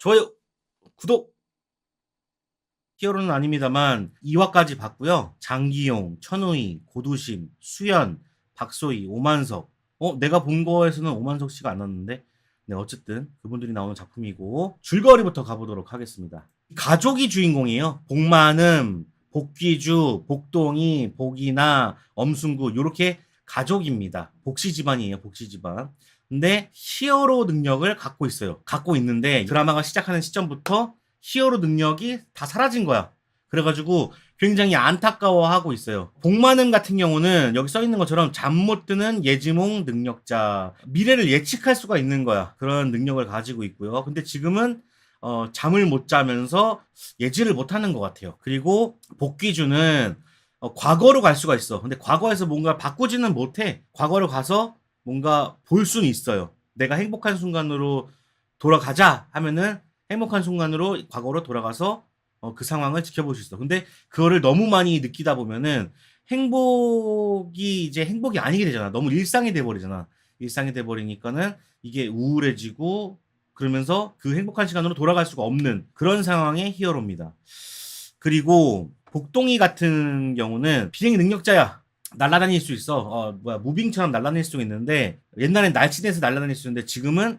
좋아요, 구독. 히어로는 아닙니다만 2화까지 봤고요. 장기용, 천우희, 고두심, 수연, 박소희, 오만석. 어, 내가 본 거에서는 오만석 씨가 안 나왔는데. 네, 어쨌든 그분들이 나오는 작품이고 줄거리부터 가보도록 하겠습니다. 가족이 주인공이에요. 복만음, 복귀주, 복동이, 복이나, 엄순구 요렇게 가족입니다. 복시 집안이에요. 복시 집안. 근데 히어로 능력을 갖고 있어요. 갖고 있는데 드라마가 시작하는 시점부터 히어로 능력이 다 사라진 거야. 그래가지고 굉장히 안타까워하고 있어요. 복만음 같은 경우는 여기 써 있는 것처럼 잠 못 드는 예지몽 능력자. 미래를 예측할 수가 있는 거야. 그런 능력을 가지고 있고요. 근데 지금은 어, 잠을 못 자면서 예지를 못 하는 것 같아요. 그리고 복귀주는 어, 과거로 갈 수가 있어. 근데 과거에서 뭔가 바꾸지는 못해. 과거로 가서 뭔가 볼 수는 있어요. 내가 행복한 순간으로 돌아가자 하면은 행복한 순간으로 과거로 돌아가서 어, 그 상황을 지켜볼 수 있어. 근데 그거를 너무 많이 느끼다 보면은 행복이 이제 행복이 아니게 되잖아. 너무 일상이 돼버리잖아. 일상이 돼버리니까는 이게 우울해지고 그러면서 그 행복한 시간으로 돌아갈 수가 없는 그런 상황의 히어로입니다. 그리고 복동이 같은 경우는 비행 능력자야. 날아다닐 수 있어. 어, 뭐야, 무빙처럼 날아다닐 수 있는데, 옛날엔 날씬해서 날아다닐 수 있는데, 지금은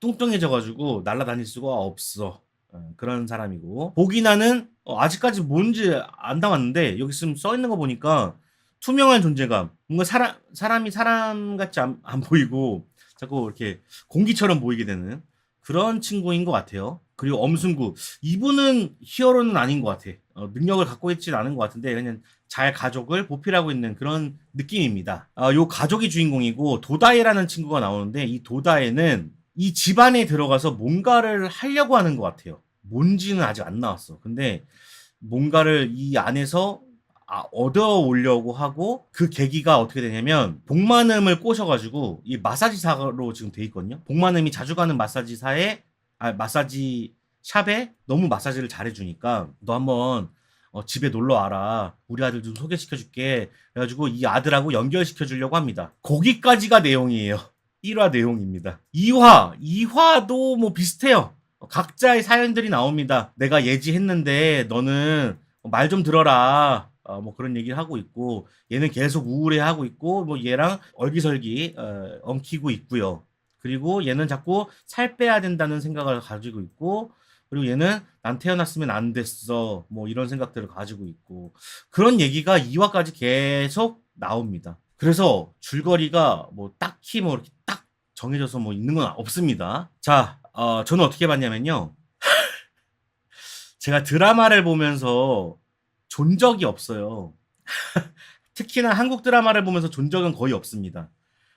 뚱뚱해져가지고 날아다닐 수가 없어. 어, 그런 사람이고. 복이나는 어, 아직까지 뭔지 안 나왔는데, 여기 지금 써 있는 거 보니까 투명한 존재감. 뭔가 사람, 사람이 사람 같지 안, 안 보이고, 자꾸 이렇게 공기처럼 보이게 되는 그런 친구인 것 같아요. 그리고 엄순구. 이분은 히어로는 아닌 것 같아. 어, 능력을 갖고 있지는 않은 것 같은데, 그냥 잘 가족을 보필하고 있는 그런 느낌입니다. 아, 요 가족이 주인공이고 도다에라는 친구가 나오는데 이 도다에는 이 집안에 들어가서 뭔가를 하려고 하는 것 같아요. 뭔지는 아직 안 나왔어. 근데 뭔가를 이 안에서 아, 얻어 오려고 하고 그 계기가 어떻게 되냐면 복만음을 꼬셔가지고 이 마사지사로 지금 돼 있거든요. 복만음이 자주 가는 마사지사에 아 마사지 샵에 너무 마사지를 잘해주니까 너 한번 어, 집에 놀러 와라. 우리 아들 좀 소개시켜줄게. 그래가지고 이 아들하고 연결시켜주려고 합니다. 거기까지가 내용이에요. 1화 내용입니다. 2화, 2화도 뭐 비슷해요. 각자의 사연들이 나옵니다. 내가 예지했는데 너는 말 좀 들어라. 어, 뭐 그런 얘기를 하고 있고 얘는 계속 우울해하고 있고 뭐 얘랑 얼기설기 어, 엉키고 있고요. 그리고 얘는 자꾸 살 빼야 된다는 생각을 가지고 있고 그리고 얘는 난 태어났으면 안 됐어. 뭐 이런 생각들을 가지고 있고. 그런 얘기가 2화까지 계속 나옵니다. 그래서 줄거리가 뭐 딱히 뭐 이렇게 딱 정해져서 뭐 있는 건 없습니다. 자, 어, 저는 어떻게 봤냐면요. 제가 드라마를 보면서 존 적이 없어요. 특히나 한국 드라마를 보면서 존 적은 거의 없습니다.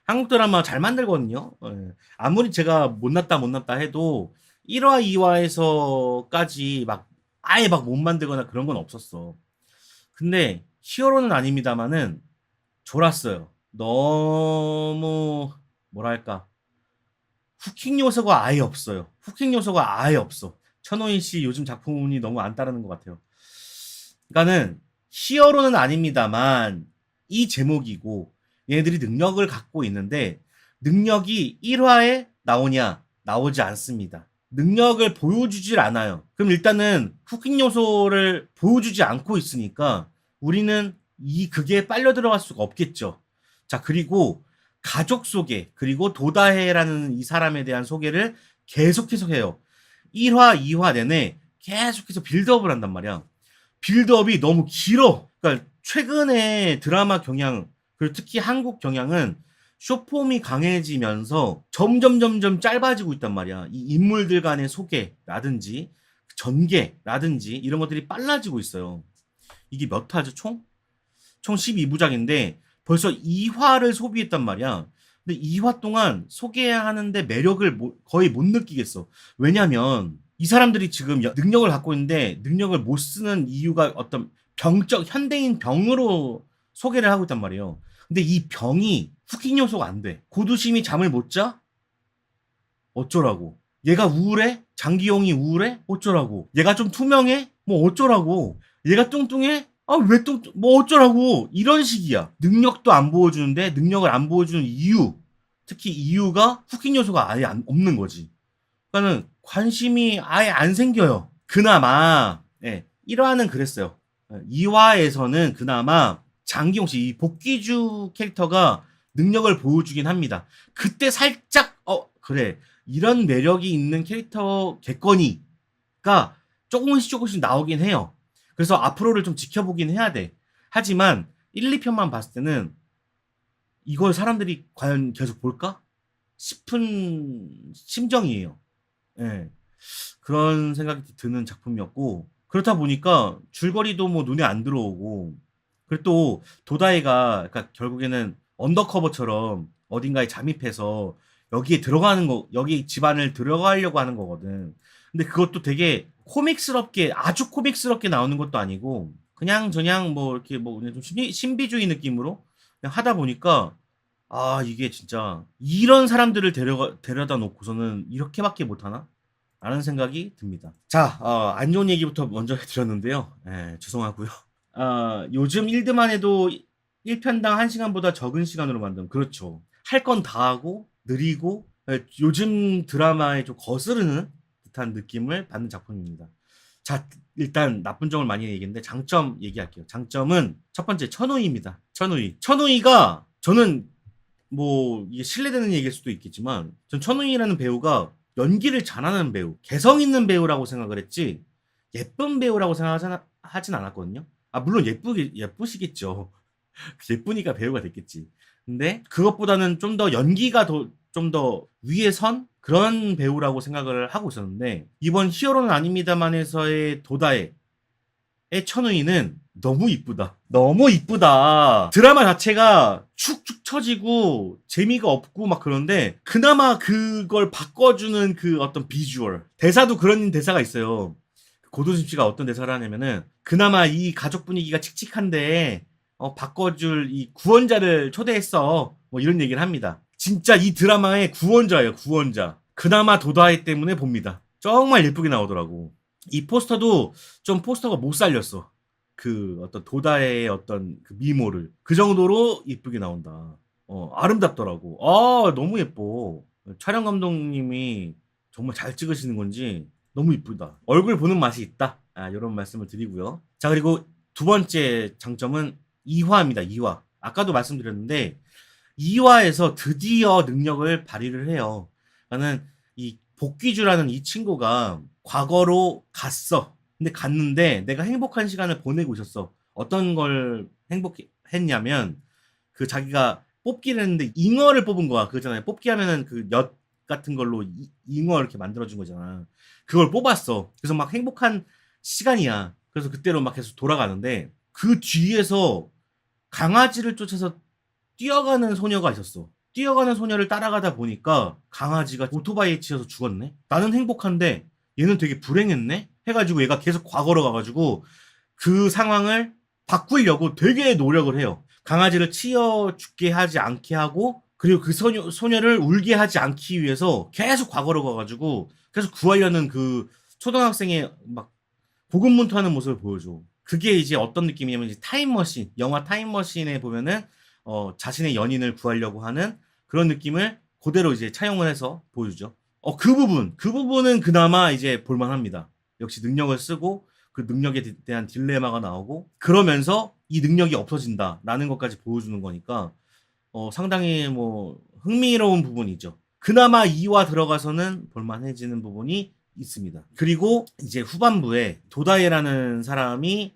한국 드라마 잘 만들거든요. 예. 아무리 제가 못났다 못났다 해도 1화, 2화에서까지 막 아예 막 못 만들거나 그런 건 없었어. 근데 히어로는 아닙니다만은 졸았어요. 너무 뭐랄까 후킹 요소가 아예 없어요. 후킹 요소가 아예 없어. 천호인 씨 요즘 작품이 너무 안 따르는 것 같아요. 그러니까는 히어로는 아닙니다만 이 제목이고 얘네들이 능력을 갖고 있는데 능력이 1화에 나오냐 나오지 않습니다. 능력을 보여주질 않아요. 그럼 일단은 후킹 요소를 보여주지 않고 있으니까 우리는 이 극에 빨려 들어갈 수가 없겠죠. 자, 그리고 가족 소개, 그리고 도다해라는 이 사람에 대한 소개를 계속해서 해요. 1화, 2화 내내 계속해서 빌드업을 한단 말이야. 빌드업이 너무 길어. 그러니까 최근에 드라마 경향, 그리고 특히 한국 경향은 쇼폼이 강해지면서 점점 점점 짧아지고 있단 말이야. 이 인물들 간의 소개라든지 전개라든지 이런 것들이 빨라지고 있어요. 이게 몇 화죠 총? 총 12부작인데 벌써 2화를 소비했단 말이야. 근데 2화 동안 소개하는데 매력을 못- 거의 못 느끼겠어. 왜냐면 이 사람들이 지금 여- 능력을 갖고 있는데 능력을 못 쓰는 이유가 어떤 병적 현대인 병으로 소개를 하고 있단 말이에요. 근데 이 병이 후킹 요소가 안 돼. 고두심이 잠을 못 자? 어쩌라고. 얘가 우울해? 장기용이 우울해? 어쩌라고. 얘가 좀 투명해? 뭐 어쩌라고. 얘가 뚱뚱해? 아, 왜 뚱, 뭐 어쩌라고. 이런 식이야. 능력도 안 보여주는데 능력을 안 보여주는 이유. 특히 이유가 후킹 요소가 아예 안- 없는 거지. 그러니까는 관심이 아예 안 생겨요. 그나마 예, 1화는 그랬어요. 2화에서는 그나마 장기용 씨, 이 복귀주 캐릭터가 능력을 보여주긴 합니다. 그때 살짝 어 그래 이런 매력이 있는 캐릭터 객건이가 조금씩 조금씩 나오긴 해요. 그래서 앞으로를 좀 지켜보긴 해야 돼. 하지만 1, 2편만 봤을 때는 이걸 사람들이 과연 계속 볼까? 싶은 심정이에요. 예. 그런 생각이 드는 작품이었고, 그렇다 보니까 줄거리도 뭐 눈에 안 들어오고, 그리고 또 도다이가 그러니까 결국에는 언더커버처럼 어딘가에 잠입해서 여기에 들어가는 거, 여기 집안을 들어가려고 하는 거거든. 근데 그것도 되게 코믹스럽게, 아주 코믹스럽게 나오는 것도 아니고, 그냥 저냥 뭐 이렇게 뭐 그냥 좀 신비, 신비주의 느낌으로 하다 보니까, 아, 이게 진짜 이런 사람들을 데려가, 데려다 놓고서는 이렇게밖에 못하나? 라는 생각이 듭니다. 자, 어, 안 좋은 얘기부터 먼저 해드렸는데요. 예, 죄송하고요. 아, 요즘 1드만 해도 1편당 1시간보다 적은 시간으로 만든, 그렇죠. 할 건 다 하고, 느리고, 예, 요즘 드라마에 좀 거스르는 듯한 느낌을 받는 작품입니다. 자, 일단 나쁜 점을 많이 얘기했는데 장점 얘기할게요. 장점은 첫 번째 천우희입니다. 천우희. 천우희가 저는 뭐 이게 신뢰되는 얘기일 수도 있겠지만 전 천우희라는 배우가 연기를 잘하는 배우, 개성 있는 배우라고 생각을 했지 예쁜 배우라고 생각하진 않았거든요. 아 물론 예쁘게 예쁘시겠죠. 예쁘니까 배우가 됐겠지. 근데 그것보다는 좀 더 연기가 더 좀 더 위에 선 그런 배우라고 생각을 하고 있었는데 이번 히어로는 아닙니다만에서의 도다의 천우희는 너무 이쁘다. 너무 이쁘다. 드라마 자체가 축축 처지고 재미가 없고 막 그런데 그나마 그걸 바꿔주는 그 어떤 비주얼. 대사도 그런 대사가 있어요. 고도심 씨가 어떤 대사를 하냐면은 그나마 이 가족 분위기가 칙칙한데 어, 바꿔줄 이 구원자를 초대했어. 뭐 이런 얘기를 합니다. 진짜 이 드라마의 구원자예요, 구원자. 그나마 도다이 때문에 봅니다. 정말 예쁘게 나오더라고. 이 포스터도 좀 포스터가 못 살렸어. 그 어떤 도다의 어떤 그 미모를 그 정도로 이쁘게 나온다. 어, 아름답더라고. 아, 너무 예뻐. 촬영 감독님이 정말 잘 찍으시는 건지 너무 이쁘다. 얼굴 보는 맛이 있다. 아, 이런 말씀을 드리고요. 자, 그리고 두 번째 장점은 2화입니다. 2화. 아까도 말씀드렸는데 2화에서 드디어 능력을 발휘를 해요. 나는 이 복귀주라는 이 친구가 과거로 갔어. 근데 갔는데 내가 행복한 시간을 보내고 있었어. 어떤 걸 행복했냐면 그 자기가 뽑기를 했는데 잉어를 뽑은 거야. 그거잖아요. 뽑기 하면은 그 엿 같은 걸로 이- 잉어 이렇게 만들어준 거잖아. 그걸 뽑았어. 그래서 막 행복한 시간이야. 그래서 그때로 막 계속 돌아가는데 그 뒤에서 강아지를 쫓아서 뛰어가는 소녀가 있었어. 뛰어가는 소녀를 따라가다 보니까 강아지가 오토바이에 치여서 죽었네. 나는 행복한데 얘는 되게 불행했네. 해가지고 얘가 계속 과거로 가가지고 그 상황을 바꾸려고 되게 노력을 해요. 강아지를 치여 죽게 하지 않게 하고 그리고 그 소녀, 소녀를 울게 하지 않기 위해서 계속 과거로 가가지고 계속 구하려는 그 초등학생의 막 고군분투하는 모습을 보여줘. 그게 이제 어떤 느낌이냐면 이제 타임머신, 영화 타임머신에 보면은 어, 자신의 연인을 구하려고 하는 그런 느낌을 그대로 이제 차용을 해서 보여주죠. 어, 그 부분, 그 부분은 그나마 이제 볼만합니다. 역시 능력을 쓰고 그 능력에 대- 대한 딜레마가 나오고 그러면서 이 능력이 없어진다라는 것까지 보여주는 거니까 어, 상당히 뭐 흥미로운 부분이죠. 그나마 2화 들어가서는 볼만해지는 부분이 있습니다. 그리고 이제 후반부에 도다이라는 사람이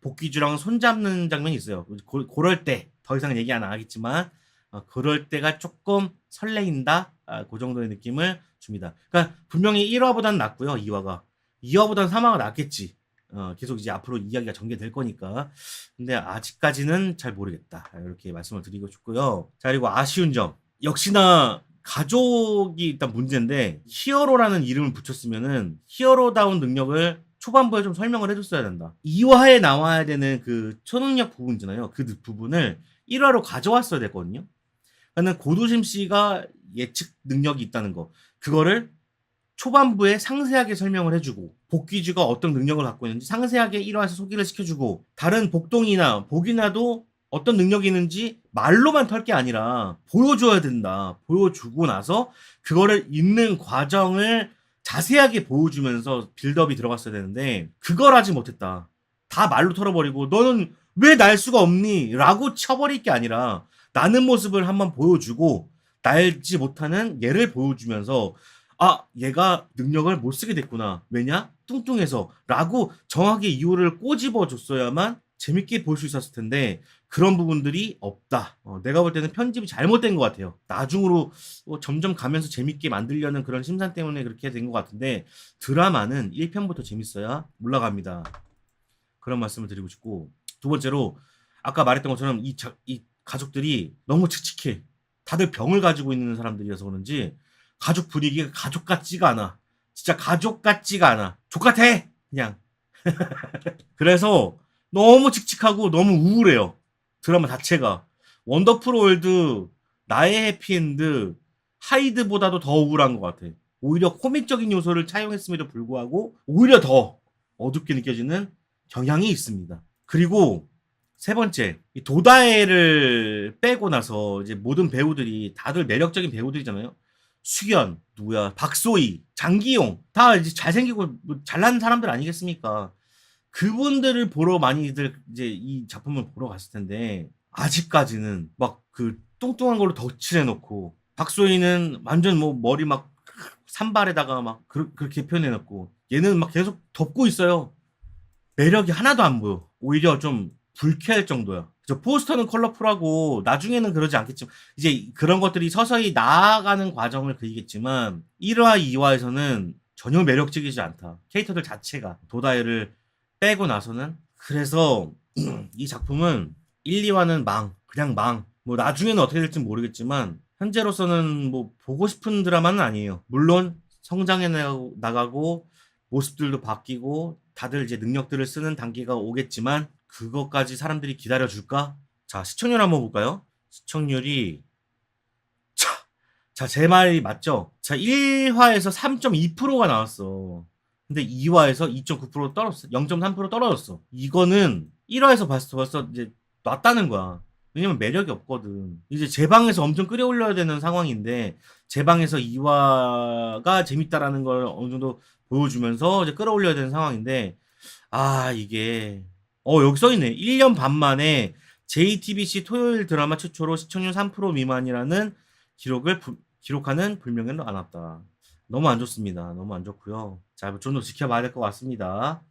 복귀주랑 손잡는 장면이 있어요. 고, 그럴 때 더 이상 얘기 안 하겠지만 어, 그럴 때가 조금 설레인다 아, 그 정도의 느낌을 줍니다. 그러니까 분명히 1화보다는 낫고요. 2화가 2화보다는 3화가 낫겠지. 어, 계속 이제 앞으로 이야기가 전개될 거니까. 근데 아직까지는 잘 모르겠다. 이렇게 말씀을 드리고 싶고요. 자, 그리고 아쉬운 점. 역시나 가족이 일단 문제인데 히어로라는 이름을 붙였으면은 히어로다운 능력을 초반부에 좀 설명을 해줬어야 된다. 2화에 나와야 되는 그 초능력 부분이잖아요. 그 부분을 1화로 가져왔어야 됐거든요. 그러니까 고도심 씨가 예측 능력이 있다는 거. 그거를 초반부에 상세하게 설명을 해주고 복귀주가 어떤 능력을 갖고 있는지 상세하게 1화에서 소개를 시켜주고 다른 복동이나 복이나도 어떤 능력이 있는지 말로만 털 게 아니라 보여줘야 된다. 보여주고 나서 그거를 읽는 과정을 자세하게 보여주면서 빌드업이 들어갔어야 되는데 그걸 하지 못했다. 다 말로 털어버리고 너는 왜 날 수가 없니? 라고 쳐버릴 게 아니라 나는 모습을 한번 보여주고 날지 못하는 얘를 보여주면서 아 얘가 능력을 못 쓰게 됐구나 왜냐 뚱뚱해서 라고 정확히 이유를 꼬집어 줬어야만 재밌게 볼 수 있었을 텐데 그런 부분들이 없다 어, 내가 볼 때는 편집이 잘못된 것 같아요 나중으로 어, 점점 가면서 재밌게 만들려는 그런 심산 때문에 그렇게 된 것 같은데 드라마는 1편부터 재밌어야 올라갑니다 그런 말씀을 드리고 싶고 두 번째로 아까 말했던 것처럼 이, 자- 이 가족들이 너무 칙칙해 다들 병을 가지고 있는 사람들이어서 그런지 가족 분위기가 가족 같지가 않아. 진짜 가족 같지가 않아. 족 같아! 그냥. 그래서 너무 칙칙하고 너무 우울해요. 드라마 자체가. 원더풀 월드, 나의 해피엔드, 하이드보다도 더 우울한 것 같아. 오히려 코믹적인 요소를 차용했음에도 불구하고 오히려 더 어둡게 느껴지는 경향이 있습니다. 그리고 세 번째, 이 도다에를 빼고 나서 이제 모든 배우들이 다들 매력적인 배우들이잖아요. 수현, 누구야, 박소희, 장기용 다 이제 잘생기고 뭐 잘난 사람들 아니겠습니까? 그분들을 보러 많이들 이제 이 작품을 보러 갔을 텐데 아직까지는 막 그 뚱뚱한 걸로 덧칠해 놓고 박소희는 완전 뭐 머리 막 산발에다가 막 그, 그렇게 표현해 놓고 얘는 막 계속 덮고 있어요. 매력이 하나도 안 보여. 오히려 좀 불쾌할 정도야. 저 포스터는 컬러풀하고 나중에는 그러지 않겠지만 이제 그런 것들이 서서히 나아가는 과정을 그리겠지만 1화, 2화에서는 전혀 매력적이지 않다. 캐릭터들 자체가 도다이를 빼고 나서는 그래서 이 작품은 1, 2화는 망, 그냥 망. 뭐 나중에는 어떻게 될지 모르겠지만 현재로서는 뭐 보고 싶은 드라마는 아니에요. 물론 성장해 나가고- 모습들도 바뀌고 다들 이제 능력들을 쓰는 단계가 오겠지만 그것까지 사람들이 기다려 줄까? 자, 시청률 한번 볼까요? 시청률이 자, 자, 제 말이 맞죠? 자, 1화에서 3.2%가 나왔어. 근데 2화에서 2.9% 떨어졌어. 0.3% 떨어졌어. 이거는 1화에서 봤을 때 벌써 이제 놨다는 거야. 왜냐면 매력이 없거든. 이제 제 방에서 엄청 끌어올려야 되는 상황인데 제 방에서 2화가 재밌다라는 걸 어느 정도 보여주면서 이제 끌어올려야 되는 상황인데 아 이게 어 여기 써있네 1년 반 만에 JTBC 토요일 드라마 최초로 시청률 3% 미만이라는 기록을 부- 기록하는 불명예는 안 왔다 너무 안 좋습니다. 너무 안 좋고요. 자 좀 더 지켜봐야 될 것 같습니다